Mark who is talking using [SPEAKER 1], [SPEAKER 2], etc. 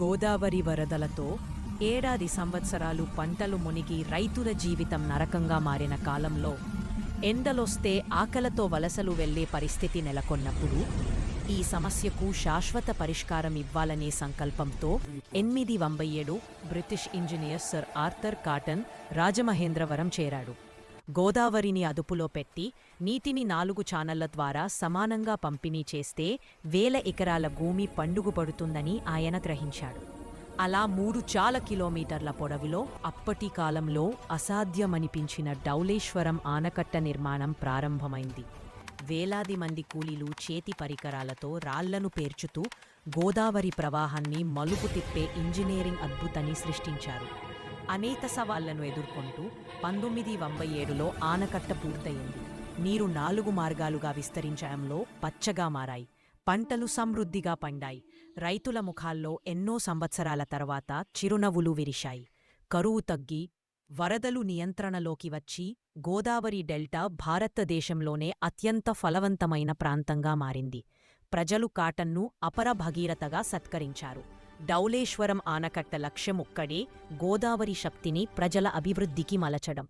[SPEAKER 1] గోదావరి వరదలతో ఏడాది సంవత్సరాలు పంటలు మునిగి రైతుల జీవితం నరకంగా మారిన కాలంలో ఎండలొస్తే ఆకలతో వలసలు వెళ్ళే పరిస్థితి నెలకొన్నప్పుడు ఈ సమస్యకు శాశ్వత పరిష్కారం ఇవ్వాలనే సంకల్పంతో ఎనిమిది వంబై ఏడు British engineer sir Arthur Cotton Rajamahendravaram చేరాడు. గోదావరిని అదుపులో పెట్టి నీటిని నాలుగు ఛానళ్ళ ద్వారా సమానంగా పంపిణీ చేస్తే వేల ఎకరాల భూమి పండుగుపడుతుందని ఆయన గ్రహించాడు. అలా మూడు చాల కిలోమీటర్ల పొడవులో అప్పటి కాలంలో అసాధ్యమనిపించిన డౌలేశ్వరం ఆనకట్ట నిర్మాణం ప్రారంభమైంది. వేలాది మంది కూలీలు చేతి పరికరాలతో రాళ్ళను పేర్చుతూ గోదావరి ప్రవాహాన్ని మలుపు తిప్పే ఇంజనీరింగ్ అద్భుతాన్ని సృష్టించారు. అనేక సవాళ్ళను ఎదుర్కొంటూ పంతొమ్మిది వంభై ఏడులో ఆనకట్ట పూర్తయింది. నీరు నాలుగు మార్గాలుగా విస్తరించడంలో పచ్చగా మారాయి. పంటలు సమృద్ధిగా పండాయి. రైతుల ముఖాల్లో ఎన్నో సంవత్సరాల తర్వాత చిరునవ్వులు విరిశాయి. కరువు తగ్గి వరదలు నియంత్రణలోకి వచ్చి గోదావరి డెల్టా భారతదేశంలోనే అత్యంత ఫలవంతమైన ప్రాంతంగా మారింది. ప్రజలు కాటన్ను అపర భగీరథగా సత్కరించారు. డౌలేశ్వరం ఆనకట్ట లక్ష్యముక్కడే గోదావరి శక్తిని ప్రజల అభివృద్ధికి మలచడం.